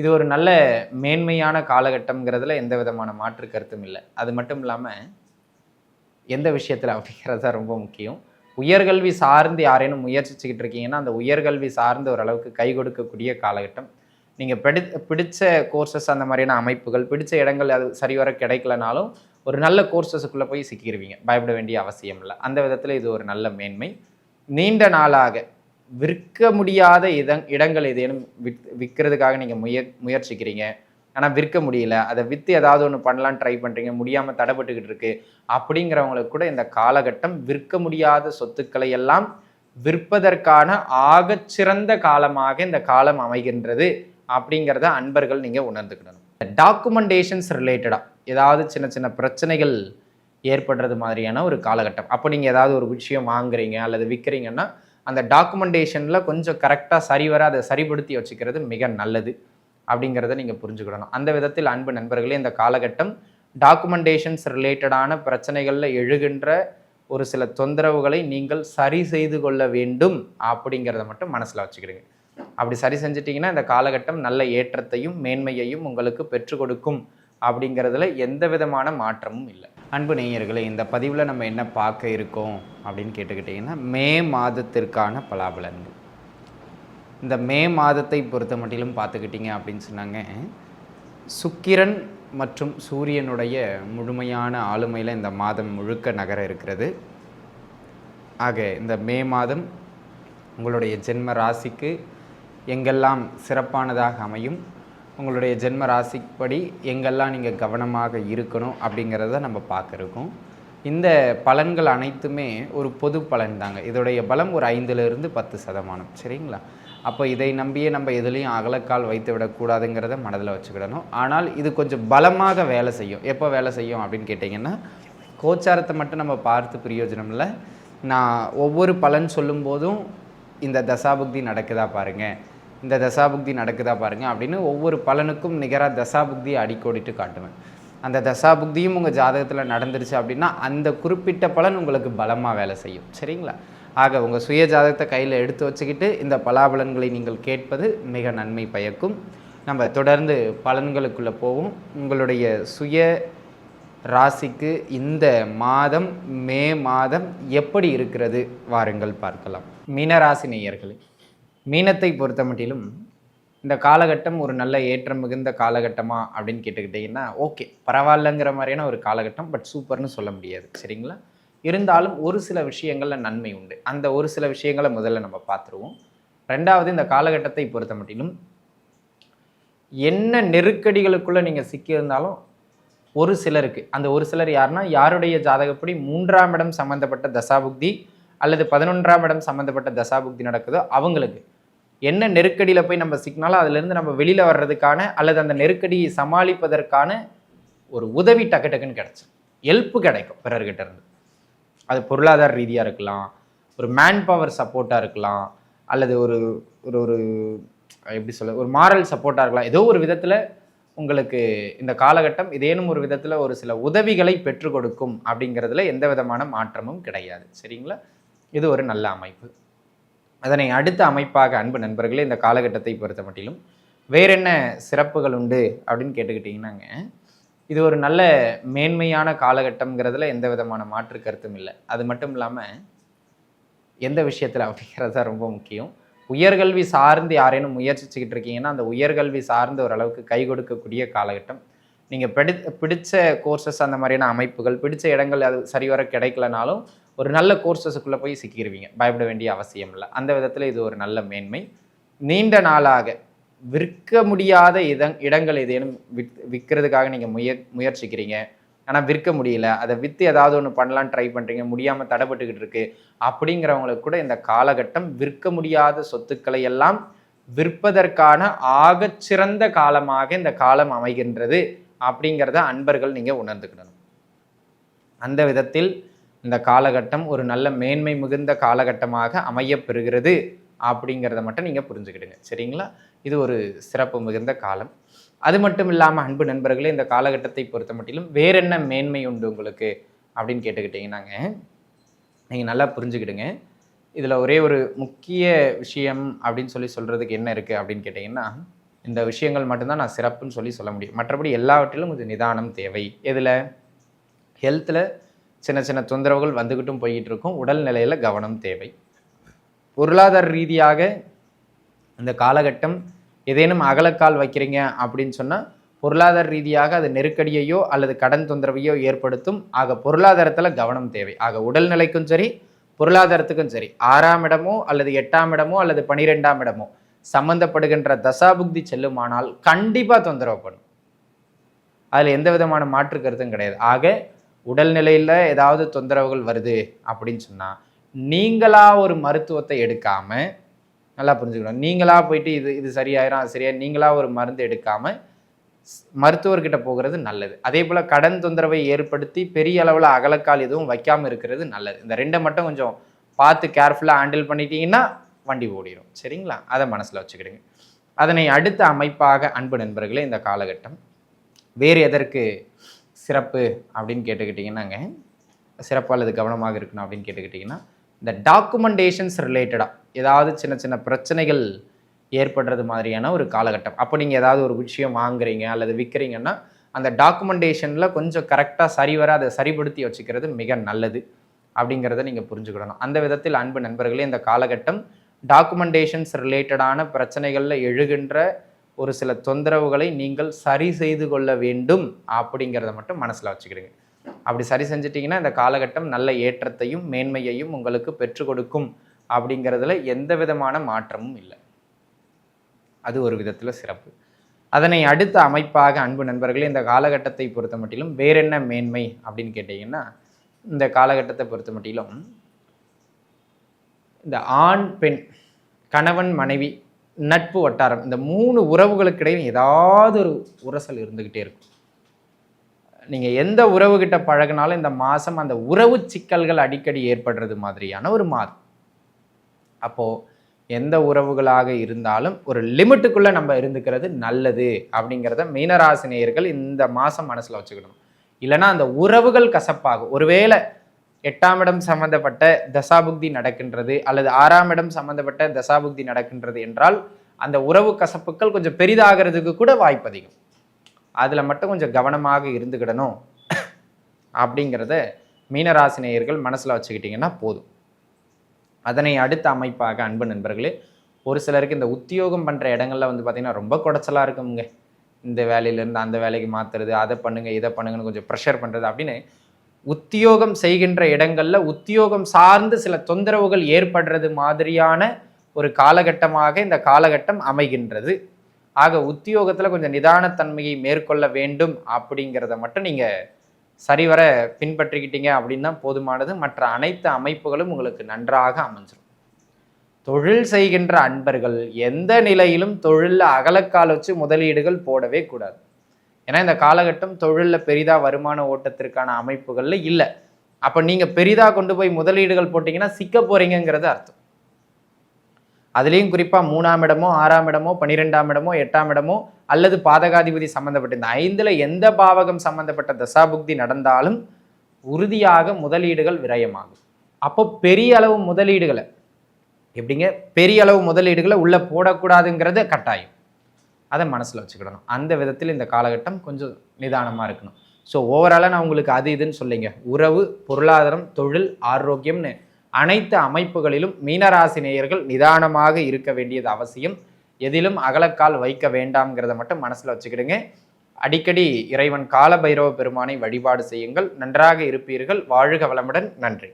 இது ஒரு நல்ல மேன்மையான காலகட்டம்ங்கிறதுல எந்த விதமான மாற்று கருத்தும் இல்லை. அது மட்டும் இல்லாமல் எந்த விஷயத்தில் அப்படிங்கிறது தான் ரொம்ப முக்கியம். உயர்கல்வி சார்ந்து யாரேனும் முயற்சிச்சுக்கிட்டு இருக்கீங்கன்னா அந்த உயர்கல்வி சார்ந்து ஓரளவுக்கு கை கொடுக்கக்கூடிய காலகட்டம். நீங்கள் பிடி பிடிச்ச கோர்சஸ் அந்த மாதிரியான அமைப்புகள் பிடிச்ச இடங்கள் அது சரிவர கிடைக்கலனாலும் ஒரு நல்ல கோர்சஸுக்குள்ளே போய் சிக்கிடுவீங்க பயப்பட வேண்டிய அவசியம் இல்லை. அந்த விதத்தில் இது ஒரு நல்ல மேன்மை. நீண்ட நாளாக விற்க முடியாத இதங் இடங்கள் ஏதேனும் விற் விற்கிறதுக்காக நீங்கள் முய முயற்சிக்கிறீங்க. ஆனால் விற்க முடியல. அதை விற்று ஏதாவது ஒன்று பண்ணலான்னு ட்ரை பண்ணுறீங்க முடியாமல் தடைப்பட்டுக்கிட்டு இருக்கு. அப்படிங்கிறவங்களுக்கு கூட இந்த காலகட்டம் விற்க முடியாத சொத்துக்களை எல்லாம் விற்பதற்கான ஆகச்சிறந்த காலமாக இந்த காலம் அமைகின்றது அப்படிங்கிறத அன்பர்கள் நீங்கள் உணர்ந்துக்கிடணும். டாக்குமெண்டேஷன்ஸ் ரிலேட்டடாக ஏதாவது சின்ன சின்ன பிரச்சனைகள் ஏற்படுறது மாதிரியான ஒரு காலகட்டம். அப்போ நீங்கள் ஏதாவது ஒரு விஷயம் வாங்குறீங்க அல்லது விற்கிறீங்கன்னா அந்த டாக்குமெண்டேஷனில் கொஞ்சம் கரெக்டாக சரிவர அதை சரிப்படுத்தி வச்சுக்கிறது மிக நல்லது அப்படிங்கிறத நீங்கள் புரிஞ்சுக்கிடணும். அந்த விதத்தில் அன்பு நண்பர்களே இந்த காலகட்டம் டாக்குமெண்டேஷன்ஸ் ரிலேட்டடான பிரச்சனைகளில் எழுகின்ற ஒரு சில தொந்தரவுகளை நீங்கள் சரி செய்து கொள்ள வேண்டும் அப்படிங்கிறத மட்டும் மனசில் வச்சுக்கிடுங்க. அப்படி சரி செஞ்சிட்டிங்கன்னா இந்த காலகட்டம் நல்ல ஏற்றத்தையும் மேன்மையையும் உங்களுக்கு பெற்றுக் கொடுக்கும். அப்படிங்கிறதுல எந்த விதமான மாற்றமும் இல்லை. அன்பு நேயர்களே இந்த பதிவில் நம்ம என்ன பார்க்க இருக்கோம் அப்படின்னு கேட்டுக்கிட்டிங்கன்னா மே மாதத்திற்கான பலாபலன்கள். இந்த மே மாதத்தை பொறுத்த மட்டிலும் பார்த்துக்கிட்டிங்க அப்படின்னு சொன்னாங்க. சுக்கிரன் மற்றும் சூரியனுடைய முழுமையான ஆளுமையில் இந்த மாதம் முழுக்க நகர இருக்கிறது. ஆக இந்த மே மாதம் உங்களுடைய ஜென்ம ராசிக்கு எங்கெல்லாம் சிறப்பானதாக அமையும் உங்களுடைய ஜென்ம ராசிப்படி எங்கெல்லாம் நீங்கள் கவனமாக இருக்கணும் அப்படிங்கிறத நம்ம பார்க்குறோம் இந்த பலன்கள் அனைத்துமே ஒரு பொது பலன் தாங்க. இதோடைய பலம் ஒரு ஐந்துலேருந்து பத்து சதமானம். சரிங்களா? அப்போ இதை நம்பியே நம்ம எதுலேயும் அகலக்கால் வைத்து விடக்கூடாதுங்கிறத மனதில் வச்சுக்கிடணும். ஆனால் இது கொஞ்சம் பலமாக வேலை செய்யும். எப்போ வேலை செய்யும் அப்படின்னு கேட்டிங்கன்னா கோச்சாரத்தை மட்டும் நம்ம பார்த்து பிரயோஜனம் இல்லை. நான் ஒவ்வொரு பலன் சொல்லும்போதும் இந்த தசாபுக்தி நடக்குதா பாருங்கள் இந்த தசாபுக்தி நடக்குதா பாருங்கள் அப்படின்னு ஒவ்வொரு பலனுக்கும் நிகராக தசாபுக்தியை அடிக்கோடிட்டு காட்டுவேன். அந்த தசாபுக்தியும் உங்கள் ஜாதகத்தில் நடந்துருச்சு அப்படின்னா அந்த குறிப்பிட்ட பலன் உங்களுக்கு பலமாக வேலை செய்யும். சரிங்களா? ஆக உங்கள் சுய ஜாதகத்தை கையில் எடுத்து வச்சுக்கிட்டு இந்த பலாபலன்களை நீங்கள் கேட்பது மிக நன்மை பயக்கும். நம்ம தொடர்ந்து பலன்களுக்குள்ளே போவோம். உங்களுடைய சுய ராசிக்கு இந்த மாதம் மே மாதம் எப்படி இருக்கிறது வாருங்கள் பார்க்கலாம். மீனராசி நேயர்களே மீனத்தை பொறுத்த மட்டிலும் இந்த காலகட்டம் ஒரு நல்ல ஏற்றம் மிகுந்த காலகட்டமா அப்படின்னு கேட்டுக்கிட்டிங்கன்னா ஓகே பரவாயில்லங்கிற மாதிரியான ஒரு காலகட்டம் பட் சூப்பர்னு சொல்ல முடியாது. சரிங்களா? இருந்தாலும் ஒரு சில விஷயங்களில் நன்மை உண்டு. அந்த ஒரு சில விஷயங்களை முதல்ல நம்ம பார்த்துருவோம். ரெண்டாவது இந்த காலகட்டத்தை பொறுத்த மட்டிலும் என்ன நெருக்கடிகளுக்குள்ளே நீங்கள் சிக்கியிருந்தாலும் ஒரு சிலருக்கு அந்த ஒரு சிலர் யாருன்னா யாருடைய ஜாதகப்படி மூன்றாம் இடம் சம்மந்தப்பட்ட தசாபுக்தி அல்லது பதினொன்றாம் இடம் சம்மந்தப்பட்ட தசாபுக்தி நடக்குதோ அவங்களுக்கு என்ன நெருக்கடியில் போய் நம்ம சிக்கினாலும் அதுலேருந்து நம்ம வெளியில் வர்றதுக்கான அல்லது அந்த நெருக்கடியை சமாளிப்பதற்கான ஒரு உதவி டக்கு டக்குன்னு கிடச்சி. ஹெல்ப்பு கிடைக்கும் பிறர்கிட்ட இருந்து. அது பொருளாதார ரீதியாக இருக்கலாம் ஒரு மேன் பவர் சப்போர்ட்டாக இருக்கலாம் அல்லது ஒரு ஒரு ஒரு எப்படி சொல்ல ஒரு மாரல் சப்போர்ட்டாக இருக்கலாம். ஏதோ ஒரு விதத்தில் உங்களுக்கு இந்த காலகட்டம் இதேனும் ஒரு விதத்தில் ஒரு சில உதவிகளை பெற்றுக் கொடுக்கும் அப்படிங்கிறதுல எந்த விதமான மாற்றமும் கிடையாது. சரிங்களா? இது ஒரு நல்ல அமைப்பு. அதனை அடுத்த அமைப்பாக அன்பு நண்பர்களே இந்த காலகட்டத்தை பொறுத்த மட்டிலும் வேற என்ன சிறப்புகள் உண்டு அப்படின்னு கேட்டுக்கிட்டிங்கன்னாங்க. இது ஒரு நல்ல மேன்மையான காலகட்டம்ங்கிறதுல எந்த விதமான மாற்று கருத்தும் இல்லை. அது மட்டும் இல்லாமல் எந்த விஷயத்தில் அப்படிங்கிறது தான் ரொம்ப முக்கியம். உயர்கல்வி சார்ந்து யாரேனும் முயற்சிச்சுக்கிட்டு இருக்கீங்கன்னா அந்த உயர்கல்வி சார்ந்து ஓரளவுக்கு கை கொடுக்கக்கூடிய காலகட்டம். நீங்கள் பிடி பிடிச்ச கோர்சஸ் அந்த மாதிரியான அமைப்புகள் பிடிச்ச இடங்கள் அது சரிவர கிடைக்கலனாலும் ஒரு நல்ல கோர்சஸுக்குள்ளே போய் சிக்கிடுவீங்க பயப்பட வேண்டிய அவசியம் இல்லை. அந்த விதத்தில் இது ஒரு நல்ல மேன்மை. நீண்ட நாளாக விற்க முடியாத இதங் இடங்கள் ஏதேனும் விற் விற்கிறதுக்காக நீங்கள் முய முயற்சிக்கிறீங்க. ஆனால் விற்க முடியல. அதை விற்று ஏதாவது ஒன்று பண்ணலான்னு ட்ரை பண்ணுறீங்க முடியாமல் தடைப்பட்டுக்கிட்டு இருக்கு. அப்படிங்கிறவங்களுக்கு கூட இந்த காலகட்டம் விற்க முடியாத சொத்துக்களை எல்லாம் விற்பதற்கான ஆகச்சிறந்த காலமாக இந்த காலம் அமைகின்றது. அப்படிங்கிறத அன்பர்கள் நீங்கள் உணர்ந்துக்கிடணும். அந்த விதத்தில் இந்த காலகட்டம் ஒரு நல்ல மேன்மை மிகுந்த காலகட்டமாக அமையப்பெறுகிறது அப்படிங்கிறத மட்டும் நீங்கள் புரிஞ்சுக்கிடுங்க. சரிங்களா? இது ஒரு சிறப்பு மிகுந்த காலம். அது மட்டும் இல்லாமல் அன்பு நண்பர்களே இந்த காலகட்டத்தை பொறுத்த மட்டிலும் வேற என்ன மேன்மை உண்டு உங்களுக்கு அப்படின்னு கேட்டுக்கிட்டிங்கன்னாங்க. நீங்கள் நல்லா புரிஞ்சுக்கிடுங்க. இதில் ஒரே ஒரு முக்கிய விஷயம் அப்படின்னு சொல்லி சொல்கிறதுக்கு என்ன இருக்குது அப்படின்னு கேட்டிங்கன்னா இந்த விஷயங்கள் மட்டும்தான் நான் சிறப்புன்னு சொல்லி சொல்ல முடியும். மற்றபடி எல்லாவற்றிலும் கொஞ்சம் நிதானம் தேவை. எதில்? ஹெல்த்தில் சின்ன சின்ன தொந்தரவுகள் வந்துக்கிட்டும் போய்கிட்டு இருக்கும் உடல்நிலையில் கவனம் தேவை. பொருளாதார ரீதியாக இந்த காலகட்டம் ஏதேனும் அகலக்கால் வைக்கிறீங்க அப்படின்னு சொன்னால் பொருளாதார ரீதியாக அது நெருக்கடியையோ அல்லது கடன் தொந்தரவையோ ஏற்படுத்தும். ஆக பொருளாதாரத்தில் கவனம் தேவை. ஆக உடல்நிலைக்கும் சரி பொருளாதாரத்துக்கும் சரி ஆறாம் இடமோ அல்லது எட்டாம் இடமோ அல்லது பனிரெண்டாம் இடமோ சம்பந்தப்படுகின்ற தசாபுக்தி செல்லுமானால் கண்டிப்பாக தொந்தரவு பண்ணும் அதில் எந்த விதமான மாற்று கருத்தும் கிடையாது. ஆக உடல்நிலையில் ஏதாவது தொந்தரவுகள் வருது அப்படின்னு சொன்னால் நீங்களாக ஒரு மருத்துவத்தை எடுக்காமல் நல்லா புரிஞ்சுக்கணும். நீங்களாக போயிட்டு இது இது சரியாயிரும் அது சரியா நீங்களாக ஒரு மருந்து எடுக்காமல் மருத்துவர்கிட்ட போகிறது நல்லது. அதே போல் கடன் தொந்தரவை ஏற்படுத்தி பெரிய அளவில் அகலக்கால் எதுவும் வைக்காமல் இருக்கிறது நல்லது. இந்த ரெண்டை மட்டும் கொஞ்சம் பார்த்து கேர்ஃபுல்லாக ஹேண்டில் பண்ணிட்டீங்கன்னா வண்டி ஓடிடும் சரிங்களா? அதை மனசில் வச்சுக்கிடுங்க. அதனை அடுத்த அமைப்பாக அன்பு நண்பர்களே இந்த காலகட்டம் வேறு எதற்கு சிறப்பு அப்படின்னு கேட்டுக்கிட்டிங்கன்னாங்க. சிறப்பு அல்லது கவனமாக இருக்கணும் அப்படின்னு கேட்டுக்கிட்டிங்கன்னா இந்த டாக்குமெண்டேஷன்ஸ் ரிலேட்டடாக ஏதாவது சின்ன சின்ன பிரச்சனைகள் ஏற்படுறது மாதிரியான ஒரு காலகட்டம். அப்போ நீங்கள் ஏதாவது ஒரு விஷயம் வாங்குறீங்க அல்லது விற்கிறீங்கன்னா அந்த டாக்குமெண்டேஷனில் கொஞ்சம் கரெக்டாக சரிவர அதை சரிப்படுத்தி வச்சுக்கிறது மிக நல்லது அப்படிங்கிறத நீங்கள் புரிஞ்சுக்கிடணும். அந்த விதத்தில் அன்பு நண்பர்களே இந்த காலகட்டம் டாக்குமெண்டேஷன்ஸ் ரிலேட்டடான பிரச்சனைகளில் எழுகின்ற ஒரு சில தொந்தரவுகளை நீங்கள் சரி செய்து கொள்ள வேண்டும் அப்படிங்கிறத மட்டும் மனசில் வச்சுக்கிடுங்க. அப்படி சரி செஞ்சிட்டிங்கன்னா இந்த காலகட்டம் நல்ல ஏற்றத்தையும் மேன்மையையும் உங்களுக்கு பெற்றுக் கொடுக்கும் அப்படிங்கிறதுல எந்த விதமான மாற்றமும் இல்லை. அது ஒரு விதத்தில் சிறப்பு. அதனை அடுத்த அமைப்பாக அன்பு நண்பர்களே இந்த காலகட்டத்தை பொறுத்த மட்டிலும் வேறென்ன மேன்மை அப்படின்னு கேட்டிங்கன்னா இந்த காலகட்டத்தை பொறுத்த மட்டிலும் இந்த ஆண் பெண் கணவன் மனைவி நட்பு வட்டாரம். இந்த மூணு உறவுகளுக்கிடையில் ஏதாவது ஒரு உரசல் இருந்துக்கிட்டே இருக்கும். நீங்கள் எந்த உறவுகிட்ட பழகினாலும் இந்த மாதம் அந்த உறவு சிக்கல்கள் அடிக்கடி ஏற்படுறது மாதிரியான ஒரு மாதம். அப்போது எந்த உறவுகளாக இருந்தாலும் ஒரு லிமிட்டுக்குள்ளே நம்ம இருந்துக்கிறது நல்லது அப்படிங்கிறத மீனராசினியர்கள் இந்த மாதம் மனசில் வச்சுக்கணும். இல்லைன்னா அந்த உறவுகள் கசப்பாகும். ஒருவேளை எட்டாம் இடம் சம்பந்தப்பட்ட தசாபுக்தி நடக்கின்றது அல்லது ஆறாம் இடம் சம்பந்தப்பட்ட தசாபுக்தி நடக்கின்றது என்றால் அந்த உறவு கசப்புக்கள் கொஞ்சம் பெரிதாகிறதுக்கு கூட வாய்ப்பு அதிகம். அதில் மட்டும் கொஞ்சம் கவனமாக இருந்துக்கிடணும் அப்படிங்கிறத மீனராசினியர்கள் மனசில் வச்சுக்கிட்டிங்கன்னா போதும். அதனை அடுத்த அமைப்பாக அன்பு நண்பர்களே ஒரு சிலருக்கு இந்த உத்தியோகம் பண்ணுற இடங்கள்ல வந்து பார்த்திங்கன்னா ரொம்ப குடைச்சலாக இருக்குங்க. இந்த வேலையிலேருந்து அந்த வேலைக்கு மாற்றுறது அதை பண்ணுங்கள் இதை பண்ணுங்கன்னு கொஞ்சம் ப்ரெஷர் பண்ணுறது அப்படின்னு உத்தியோகம் செய்கின்ற இடங்களில் உத்தியோகம் சார்ந்து சில தொந்தரவுகள் ஏற்படுறது மாதிரியான ஒரு காலகட்டமாக இந்த காலகட்டம் அமைகின்றது. ஆக உத்தியோகத்தில் கொஞ்சம் நிதானத்தன்மையை மேற்கொள்ள வேண்டும் அப்படிங்கிறத மட்டும் நீங்கள் சரிவர பின்பற்றிக்கிட்டீங்க அப்படின்னா போதுமானது. மற்ற அனைத்து அமைப்புகளும் உங்களுக்கு நன்றாக அமைஞ்சிடும் தொழில் செய்கின்ற அன்பர்கள் எந்த நிலையிலும் தொழிலில் அகலக்கால் வச்சு முதலீடுகள் போடவே கூடாது. ஏன்னா இந்த காலகட்டம் தொழிலில் பெரிதாக வருமான ஓட்டத்திற்கான அமைப்புகளில் இல்லை. அப்போ நீங்கள் பெரிதாக கொண்டு போய் முதலீடுகள் போட்டிங்கன்னா சிக்க போறீங்கங்கிறது அர்த்தம். அதுலேயும் குறிப்பாக மூணாம் இடமோ ஆறாம் இடமோ பன்னிரெண்டாம் இடமோ எட்டாம் இடமோ அல்லது பாதகாதிபதி சம்மந்தப்பட்ட இந்த ஐந்தில் எந்த பாவகம் சம்மந்தப்பட்ட தசாபுக்தி நடந்தாலும் உறுதியாக முதலீடுகள் விரயமாகும். அப்போ பெரிய அளவு முதலீடுகளை எப்படிங்க? பெரிய அளவு முதலீடுகளை உள்ளே போடக்கூடாதுங்கிறது கட்டாயம். அதை மனசில் வச்சுக்கிடணும். அந்த விதத்தில் இந்த காலகட்டம் கொஞ்சம் நிதானமாக இருக்கணும். ஸோ ஓவராலாக நான் உங்களுக்கு அது இதுன்னு சொல்லிங்க. உறவு பொருளாதாரம் தொழில் ஆரோக்கியம்னு அனைத்து அமைப்புகளிலும் மீனராசி நேயர்கள் நிதானமாக இருக்க வேண்டியது அவசியம். எதிலும் அகலக்கால் வைக்க வேண்டாம்ங்கிறத மட்டும் மனசில் வச்சுக்கிடுங்க. அடிக்கடி இறைவன் காலபைரவ பெருமானை வழிபாடு செய்யுங்கள். நன்றாக இருப்பீர்கள். வாழ்க வளமுடன். நன்றி.